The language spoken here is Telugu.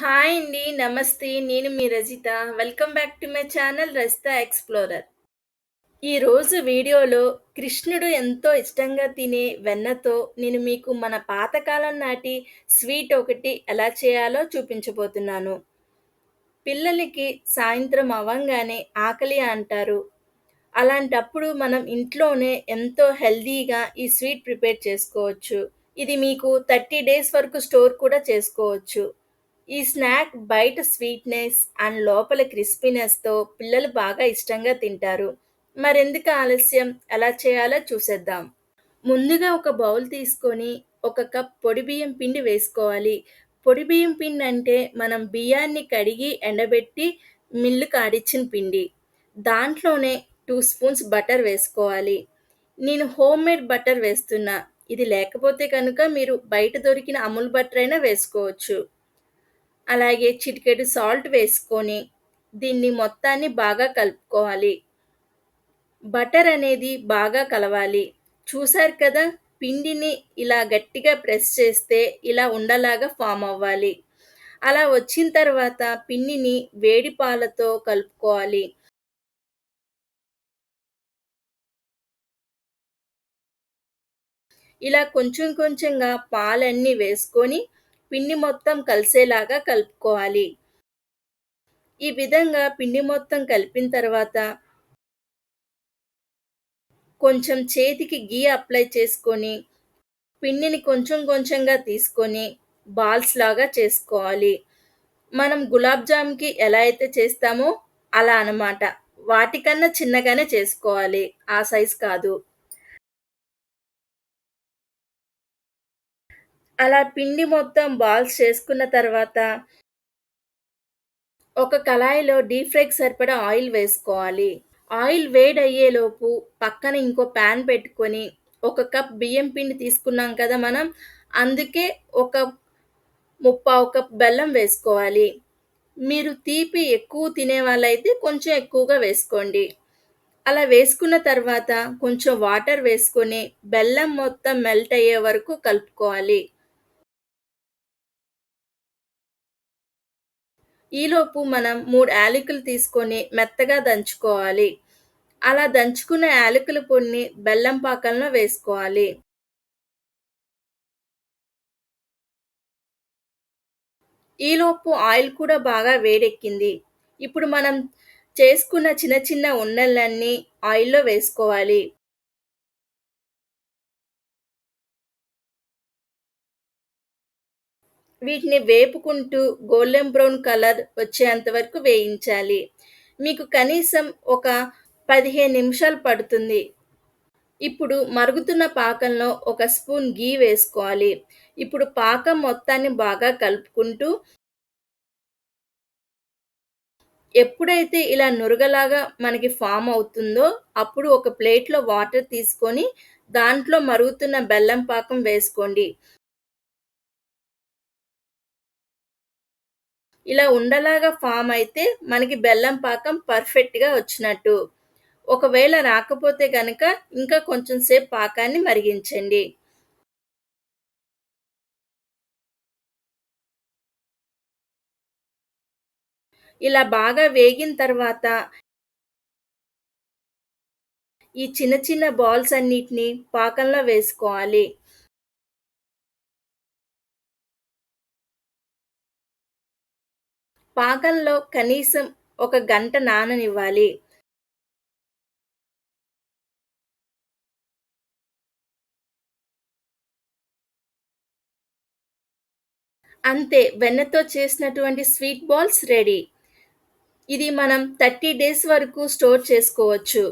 హాయ్ అండి. నమస్తే. నేను మీ Rajitha. Welcome back to my channel 'Rajitha explorer'. ఈరోజు వీడియోలో కృష్ణుడు ఎంతో ఇష్టంగా తినే వెన్నతో నేను మీకు మన పాతకాలం నాటి స్వీట్ ఒకటి ఎలా చేయాలో చూపించబోతున్నాను. పిల్లలకి సాయంత్రం అవ్వంగానే ఆకలి అంటారు. అలాంటప్పుడు మనం ఇంట్లోనే ఎంతో హెల్దీగా ఈ స్వీట్ ప్రిపేర్ చేసుకోవచ్చు. ఇది మీకు 30 డేస్ వరకు స్టోర్ కూడా చేసుకోవచ్చు. ఈ స్నాక్ బయట స్వీట్‌నెస్ అండ్ లోపల క్రిస్పీనెస్‌తో పిల్లలు బాగా ఇష్టంగా తింటారు. మరెందుకు ఆలస్యం ఎలా చేయాలో చూసేద్దాం. ముందుగా ఒక బౌల్ తీసుకొని ఒక కప్ పొడి బియ్యం పిండి వేసుకోవాలి. పొడి బియ్యం పిండి అంటే మనం బియ్యాన్ని కడిగి ఎండబెట్టి మిల్లు కాడిచ్చిన పిండి. దాంట్లోనే టూ స్పూన్స్ బటర్ వేసుకోవాలి. నేను హోమ్ మేడ్ బటర్ వేస్తున్నా. ఇది లేకపోతే కనుక మీరు బయట దొరికిన అమూల్ బటర్ అయినా వేసుకోవచ్చు. అలాగే చిటికెడు సాల్ట్ వేసుకొని దీన్ని మొత్తాన్ని బాగా కలుపుకోవాలి. బటర్ అనేది బాగా కలవాలి. చూసారు కదా! పిండిని ఇలా గట్టిగా ప్రెస్ చేస్తే ఇలా ఉండలాగా ఫామ్ అవ్వాలి. అలా వచ్చిన తర్వాత పిండిని వేడి పాలతో కలుపుకోవాలి. ఇలా కొంచెం కొంచెంగా పాలన్నీ వేసుకొని పిండి మొత్తం కలిసేలాగా కలుపుకోవాలి. ఈ విధంగా పిండి మొత్తం కలిపిన తర్వాత కొంచెం చేతికి గీ అప్లై చేసుకొని పిండిని కొంచెం కొంచెంగా తీసుకొని బాల్స్ లాగా చేసుకోవాలి. మనం గులాబ్ జామ్‌కి ఎలా అయితే చేస్తామో అలా అనమాట. వాటికన్నా చిన్నగానే చేసుకోవాలి. ఆ సైజ్ కాదు. అలా పిండి మొత్తం బాల్స్ చేసుకున్న తర్వాత ఒక కళాయిలో డీప్ ఫ్రైకి సరిపడా ఆయిల్ వేసుకోవాలి. ఆయిల్ వేడయ్యేలోపు పక్కన ఇంకో పాన్ పెట్టుకొని ఒక కప్ బియ్యం పిండి తీసుకున్నాం కదా మనం అందుకే ఒక ముప్పావు కప్ బెల్లం వేసుకోవాలి. మీరు తీపి ఎక్కువ తినే వాళ్ళైతే కొంచెం ఎక్కువగా వేసుకోండి. అలా వేసుకున్న తర్వాత కొంచెం వాటర్ వేసుకొని బెల్లం మొత్తం మెల్ట్ అయ్యే వరకు కలుపుకోవాలి. ఈలోపు మనం మూడు యాలకులు తీసుకొని మెత్తగా దంచుకోవాలి. అలా దంచుకున్న యాలకుల పొడిని బెల్లం పాకంలో వేసుకోవాలి. ఈలోపు ఆయిల్ కూడా బాగా వేడెక్కింది. ఇప్పుడు మనం చేసుకున్న చిన్న చిన్న ఉండలన్నీ ఆయిల్‌లో వేసుకోవాలి. వీటిని వేపుకుంటూ గోల్డెన్ బ్రౌన్ కలర్ వచ్చేంత వరకు వేయించాలి. మీకు కనీసం ఒక 15 నిమిషాలు పడుతుంది. ఇప్పుడు మరుగుతున్న పాకంలో ఒక స్పూన్ ఘీ వేసుకోవాలి. ఇప్పుడు పాకం మొత్తాన్ని బాగా కలుపుకుంటూ ఎప్పుడైతే ఇలా నురగలాగా మనకి ఫామ్ అవుతుందో అప్పుడు ఒక ప్లేట్‌లో వాటర్ తీసుకొని దాంట్లో మరుగుతున్న బెల్లం పాకం వేసుకోండి. ఇలా ఉండలాగా ఫామ్ అయితే మనకి బెల్లం పాకం పర్ఫెక్ట్‌గా వచ్చినట్టు. ఒకవేళ రాకపోతే గనక ఇంకా కొంచెం సేపు పాకాన్ని మరిగించండి. ఇలా బాగా వేగిన తర్వాత ఈ చిన్న చిన్న బాల్స్ అన్నిటినీ పాకంలో వేసుకోవాలి. పాకంలో కనీసం ఒక గంట నాననివ్వాలి. అంతే వెన్నతో చేసినటువంటి స్వీట్ బాల్స్ రెడీ. ఇది మనం 30 డేస్ వరకు స్టోర్ చేసుకోవచ్చు.